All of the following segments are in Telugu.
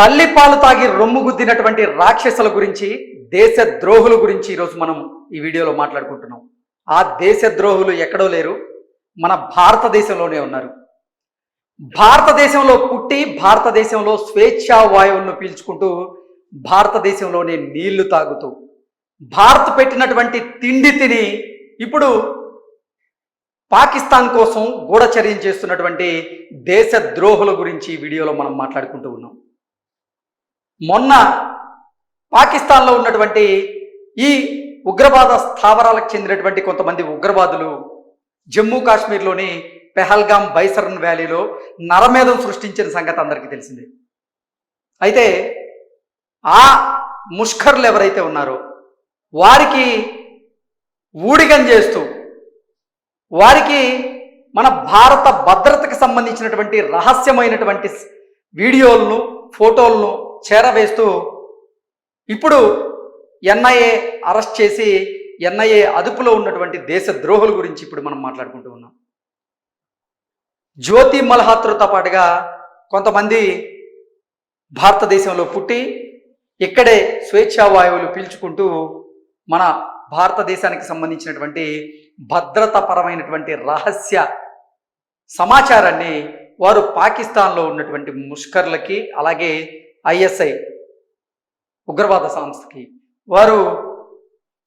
తల్లి పాలు తాగి రొమ్ము గుద్దినటువంటి రాక్షసుల గురించి దేశ ద్రోహుల గురించి ఈరోజు మనం ఈ వీడియోలో మాట్లాడుకుంటున్నాం. ఆ దేశ ద్రోహులు ఎక్కడో లేరు. మన భారతదేశంలోనే ఉన్నారు. భారతదేశంలో పుట్టి భారతదేశంలో స్వేచ్ఛా వాయువులను పీల్చుకుంటూ భారతదేశంలోనే నీళ్ళు తాగుతూ భారత్ పెట్టినటువంటి తిండి తిని ఇప్పుడు పాకిస్తాన్ కోసం గూఢచర్యం చేస్తున్నటువంటి దేశ ద్రోహుల గురించి వీడియోలో మనం మాట్లాడుకుంటూ ఉన్నాం. మొన్న పాకిస్తాన్లో ఉన్నటువంటి ఈ ఉగ్రవాద స్థావరాలకు చెందినటువంటి కొంతమంది ఉగ్రవాదులు జమ్మూ కాశ్మీర్లోని పెహల్గాం బైసరన్ వ్యాలీలో నరమేధం సృష్టించిన సంగతి అందరికీ తెలిసిందే. అయితే ఆ ముష్కర్లు ఎవరైతే ఉన్నారో వారికి ఊడిగం చేస్తూ వారికి మన భారత భద్రతకు సంబంధించినటువంటి రహస్యమైనటువంటి వీడియోలను ఫోటోలను చేరవేస్తూ ఇప్పుడు ఎన్ఐఏ అరెస్ట్ చేసి ఎన్ఐఏ అదుపులో ఉన్నటువంటి దేశ ద్రోహుల గురించి ఇప్పుడు మనం మాట్లాడుకుంటూ ఉన్నాం. జ్యోతి మల్హాత్రతో పాటుగా కొంతమంది భారతదేశంలో పుట్టి ఇక్కడే స్వేచ్ఛా వాయువులు పీల్చుకుంటూ మన భారతదేశానికి సంబంధించినటువంటి భద్రతాపరమైనటువంటి రహస్య సమాచారాన్ని వారు పాకిస్తాన్లో ఉన్నటువంటి ముష్కర్లకి అలాగే ఐఎస్ఐ ఉగ్రవాద సంస్థకి వారు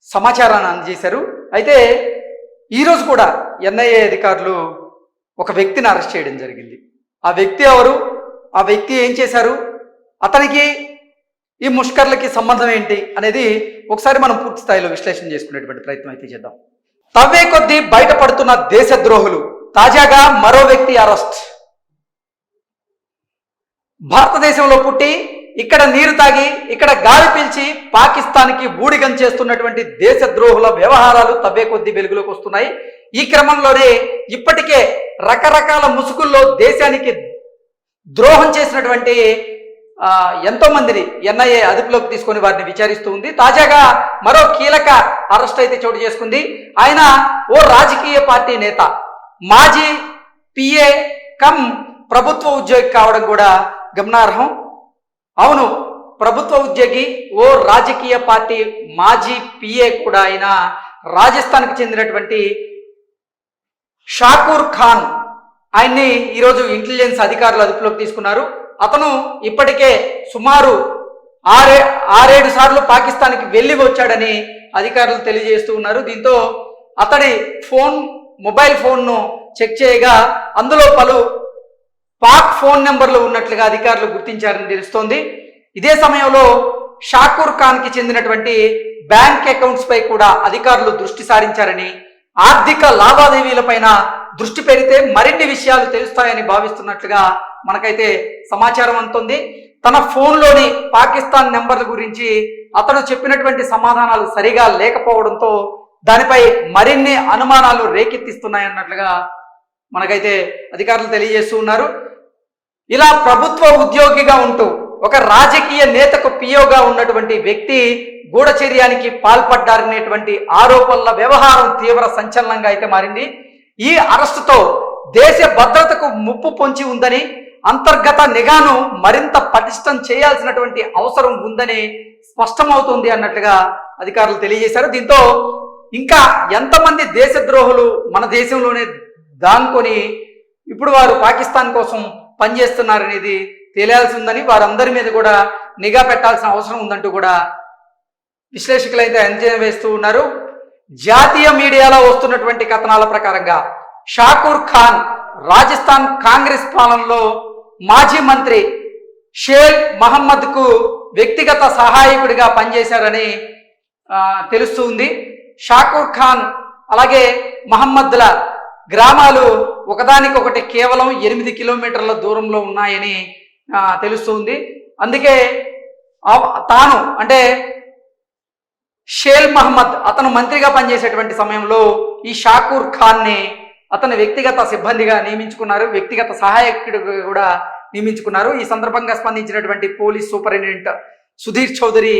సమాచారాన్ని అందజేశారు. అయితే ఈరోజు కూడా ఎన్ఐఏ అధికారులు ఒక వ్యక్తిని అరెస్ట్ చేయడం జరిగింది. ఆ వ్యక్తి ఎవరు? ఆ వ్యక్తి ఏం చేశారు? అతనికి ఈ ముష్కర్లకి సంబంధం ఏంటి అనేది ఒకసారి మనం పూర్తి స్థాయిలో విశ్లేషణ చేసుకునేటువంటి ప్రయత్నం అయితే చేద్దాం. తవ్వే కొద్దీ బయటపడుతున్న దేశద్రోహులు తాజాగా మరో వ్యక్తి అరెస్ట్. భారతదేశంలో పుట్టి ఇక్కడ నీరు తాగి ఇక్కడ గాలి పీల్చి పాకిస్తాన్కి బూడిగం చేస్తున్నటువంటి దేశద్రోహుల వ్యవహారాలు తవ్వే కొద్దీ వెలుగులోకి వస్తున్నాయి. ఈ క్రమంలోనే ఇప్పటికే రకరకాల ముసుగుల్లో దేశానికి ద్రోహం చేసినటువంటి ఎంతో మందిని ఎన్ఐఏ అదుపులోకి తీసుకొని వారిని విచారిస్తూ ఉంది. తాజాగా మరో కీలక అరెస్ట్ అయితే చోటు చేసుకుంది. ఆయన ఓ రాజకీయ పార్టీ నేత. మాజీ పిఏ కమ్ ప్రభుత్వ ఉద్యోగి కావడం కూడా గమనార్హం? అవును ప్రభుత్వ ఉద్యోగి ఓ రాజకీయ పార్టీ మాజీ పిఏ కూడా ఆయన రాజస్థాన్కి చెందినటువంటి షాకూర్ ఖాన్ ఆయన్ని ఈరోజు ఇంటెలిజెన్స్ అధికారులు అదుపులోకి తీసుకున్నారు. అతను ఇప్పటికే సుమారు ఆరే ఆరేడు సార్లు పాకిస్తాన్కి వెళ్ళి వచ్చాడని అధికారులు తెలియజేస్తూ ఉన్నారు. దీంతో అతడి ఫోన్ మొబైల్ ఫోన్ను చెక్ చేయగా అందులో పలు పాక్ ఫోన్ నెంబర్లు ఉన్నట్లుగా అధికారులు గుర్తించారని తెలుస్తోంది. ఇదే సమయంలో షాకూర్ ఖాన్కి చెందినటువంటి బ్యాంక్ అకౌంట్స్ పై కూడా అధికారులు దృష్టి సారించారని ఆర్థిక లావాదేవీలపైన దృష్టి పెడితే మరిన్ని విషయాలు తెలుస్తాయని భావిస్తున్నట్లుగా మనకైతే సమాచారం అందుతుంది. తన ఫోన్లోని పాకిస్తాన్ నెంబర్ల గురించి అతను చెప్పినటువంటి సమాధానాలు సరిగా లేకపోవడంతో దానిపై మరిన్ని అనుమానాలు రేకెత్తిస్తున్నాయన్నట్లుగా మనకైతే అధికారులు తెలియజేస్తూ ఉన్నారు. ఇలా ప్రభుత్వ ఉద్యోగిగా ఉంటూ ఒక రాజకీయ నేతకు పియోగా ఉన్నటువంటి వ్యక్తి గూఢచర్యానికి పాల్పడ్డారనేటువంటి ఆరోపణల వ్యవహారం తీవ్ర సంచలనంగా అయితే మారింది. ఈ అరెస్టుతో దేశ భద్రతకు ముప్పు పొంచి ఉందని అంతర్గత నిఘాను మరింత పటిష్టం చేయాల్సినటువంటి అవసరం ఉందని స్పష్టమవుతుంది అన్నట్లుగా అధికారులు తెలియజేశారు. దీంతో ఇంకా ఎంతమంది దేశద్రోహులు మన దేశంలోనే దానుకొని ఇప్పుడు వారు పాకిస్తాన్ కోసం పనిచేస్తున్నారనేది తెలియాల్సి ఉందని వారందరి మీద కూడా నిఘా పెట్టాల్సిన అవసరం ఉందంటూ కూడా విశ్లేషకులు అయితే అంచనా వేస్తూ ఉన్నారు. జాతీయ మీడియాలో వస్తున్నటువంటి కథనాల ప్రకారంగా షాకూర్ ఖాన్ రాజస్థాన్ కాంగ్రెస్ పాలనలో మాజీ మంత్రి షేర్ మహమ్మద్కు వ్యక్తిగత సహాయకుడిగా పనిచేశారని తెలుస్తుంది తెలుస్తూ ఉంది. షాకూర్ ఖాన్ అలాగే మహమ్మద్ల గ్రామాలు ఒకదానికొకటి కేవలం ఎనిమిది కిలోమీటర్ల దూరంలో ఉన్నాయని తెలుస్తుంది. అందుకే తాను అంటే షేల్ మహమ్మద్ అతను మంత్రిగా పనిచేసేటువంటి సమయంలో ఈ షాకూర్ ఖాన్ని అతను వ్యక్తిగత సిబ్బందిగా నియమించుకున్నారు. వ్యక్తిగత సహాయకుడు కూడా నియమించుకున్నారు. ఈ సందర్భంగా స్పందించినటువంటి police superintendent Sudhir Chaudhary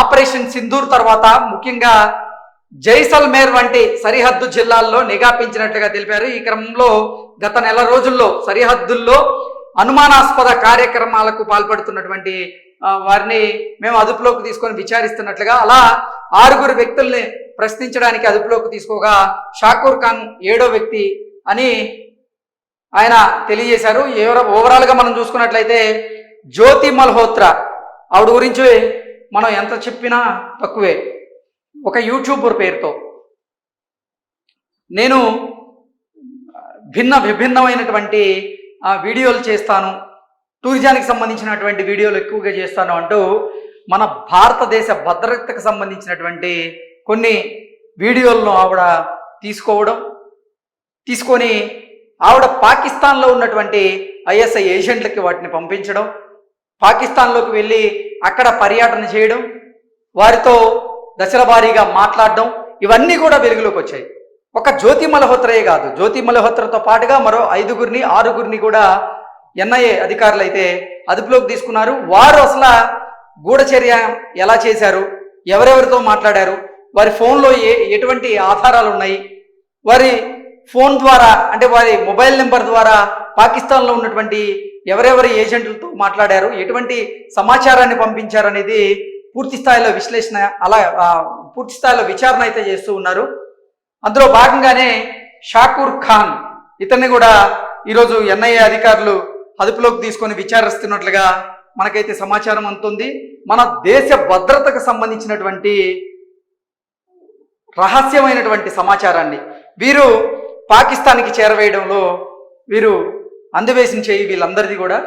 operation Sindoor తర్వాత ముఖ్యంగా జైసల్మేర్ వంటి సరిహద్దు జిల్లాల్లో నిఘా పెంచినట్లుగా తెలిపారు. ఈ క్రమంలో గత నెల రోజుల్లో సరిహద్దుల్లో అనుమానాస్పద కార్యక్రమాలకు పాల్పడుతున్నటువంటి వారిని మేము అదుపులోకి తీసుకొని విచారిస్తున్నట్లుగా అలా ఆరుగురు వ్యక్తుల్ని ప్రశ్నించడానికి అదుపులోకి తీసుకోగా షాకూర్ ఖాన్ ఏడో వ్యక్తి అని ఆయన తెలియజేశారు. ఎవరో ఓవరాల్గా మనం చూసుకున్నట్లయితే జ్యోతి మల్హోత్రా ఆవిడ గురించి మనం ఎంత చెప్పినా తక్కువే. ఒక యూట్యూబర్ పేరుతో. నేను భిన్న విభిన్నమైనటువంటి వీడియోలు చేస్తాను. టూరిజానికి సంబంధించినటువంటి వీడియోలు ఎక్కువగా చేస్తాను అంటూ మన భారతదేశ భద్రతకు సంబంధించినటువంటి కొన్ని వీడియోలను ఆవిడ తీసుకోవడం తీసుకొని ఆవిడ పాకిస్తాన్లో ఉన్నటువంటి ఐఎస్ఐ ఏజెంట్లకి వాటిని పంపించడం పాకిస్తాన్లోకి వెళ్ళి అక్కడ పర్యటన చేయడం వారితో దశల వారీగా మాట్లాడడం ఇవన్నీ కూడా వెలుగులోకి వచ్చాయి. ఒక జ్యోతి మల్హోత్రయే కాదు. జ్యోతి మల్హోత్రతో పాటుగా మరో ఐదుగురిని ఆరుగురిని కూడా ఎన్ఐఏ అధికారులు అయితే అదుపులోకి తీసుకున్నారు. వారు అసలు గూఢచర్య ఎలా చేశారు? ఎవరెవరితో మాట్లాడారు? వారి ఫోన్లో ఏ ఎటువంటి ఆధారాలు ఉన్నాయి? వారి ఫోన్ ద్వారా అంటే వారి మొబైల్ నెంబర్ ద్వారా పాకిస్తాన్లో ఉన్నటువంటి ఎవరెవరి ఏజెంట్లతో మాట్లాడారు? ఎటువంటి సమాచారాన్ని పంపించారు అనేది పూర్తి స్థాయిలో విశ్లేషణ అలా పూర్తి స్థాయిలో విచారణ అయితే చేస్తూ ఉన్నారు. అందులో భాగంగానే షాకూర్ ఖాన్ ఇతన్ని కూడా ఈరోజు ఎన్ఐఏ అధికారులు అదుపులోకి తీసుకొని విచారిస్తున్నట్లుగా మనకైతే సమాచారం అందుతుంది. మన దేశ భద్రతకు సంబంధించినటువంటి రహస్యమైనటువంటి సమాచారాన్ని వీరు పాకిస్తాన్కి చేరవేయడంలో వీరు అందవేసిన చేయి వీళ్ళందరిది కూడా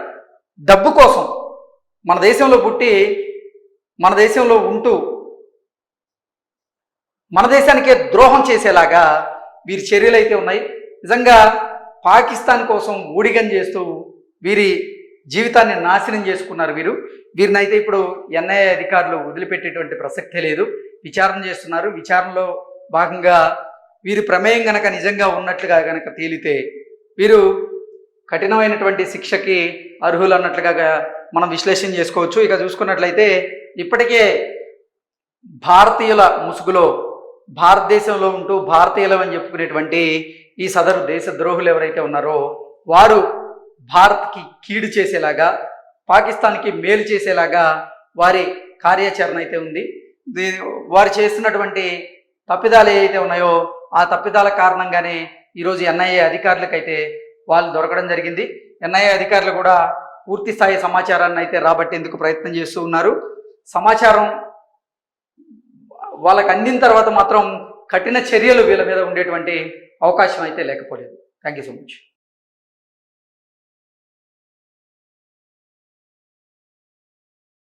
డబ్బు కోసం మన దేశంలో పుట్టి మన దేశంలో ఉంటూ మన దేశానికే ద్రోహం చేసేలాగా వీరి చర్యలు అయితే ఉన్నాయి. నిజంగా పాకిస్తాన్ కోసం ఊడిగం చేస్తూ వీరి జీవితాన్ని నాశనం చేసుకున్నారు వీరు. వీరిని అయితే ఇప్పుడు ఎన్ఐఏ అధికారులు వదిలిపెట్టేటువంటి ప్రసక్తే లేదు. విచారణ చేస్తున్నారు. విచారణలో భాగంగా వీరి ప్రమేయం గనక నిజంగా ఉన్నట్లుగా గనక తేలితే వీరు కఠినమైనటువంటి శిక్షకి అర్హులు అన్నట్లుగా మనం విశ్లేషణ చేసుకోవచ్చు. ఇక చూసుకున్నట్లయితే ఇప్పటికే భారతీయుల ముసుగులో భారతదేశంలో ఉంటూ భారతీయులం అని చెప్పుకునేటువంటి ఈ సదరు దేశ ద్రోహులు ఎవరైతే ఉన్నారో వారు భారత్కి కీడు చేసేలాగా పాకిస్తాన్కి మేలు చేసేలాగా వారి కార్యాచరణ అయితే ఉంది. వారు చేస్తున్నటువంటి తప్పిదాలు ఏవైతే ఉన్నాయో ఆ తప్పిదాల కారణంగానే ఈరోజు ఎన్ఐఏ అధికారులకైతే వాళ్ళు దొరకడం జరిగింది. ఎన్ఐఏ అధికారులు కూడా పూర్తి స్థాయి సమాచారాన్ని అయితే రాబట్టేందుకు ప్రయత్నం చేస్తూ ఉన్నారు. సమాచారం వాళ్ళకి అందిన తర్వాత మాత్రం కఠిన చర్యలు వీళ్ళ మీద ఉండేటువంటి అవకాశం అయితే లేకపోలేదు. Thank you so much